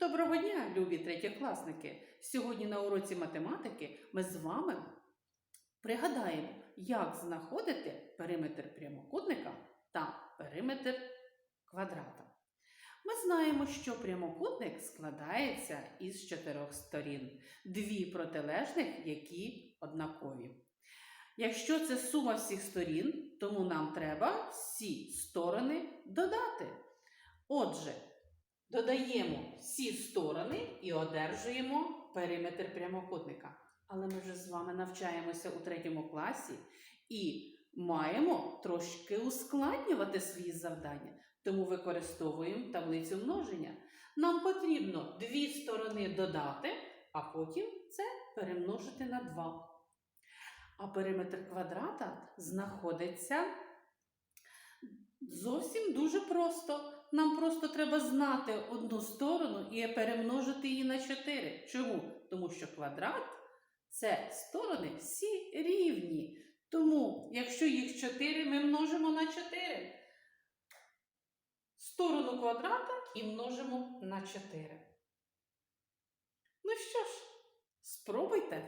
Доброго дня, любі третєкласники! Сьогодні на уроці математики ми з вами пригадаємо, як знаходити периметр прямокутника та периметр квадрата. Ми знаємо, що прямокутник складається із чотирьох сторін, дві протилежних, які однакові. Якщо це сума всіх сторін, тому нам треба всі сторони додати. Отже, Додаємо всі сторони і одержуємо периметр прямокутника. Але ми вже з вами навчаємося у третьому класі і маємо трошки ускладнювати свої завдання, тому використовуємо таблицю множення. Нам потрібно дві сторони додати, а потім це перемножити на 2. А периметр квадрата знаходиться зовсім дуже просто. Нам просто треба знати одну сторону і перемножити її на 4. Чому? Тому що квадрат це сторони всі рівні. Тому, якщо їх 4, ми множимо на 4. Сторону квадрата і множимо на 4. Ну що ж, спробуйте.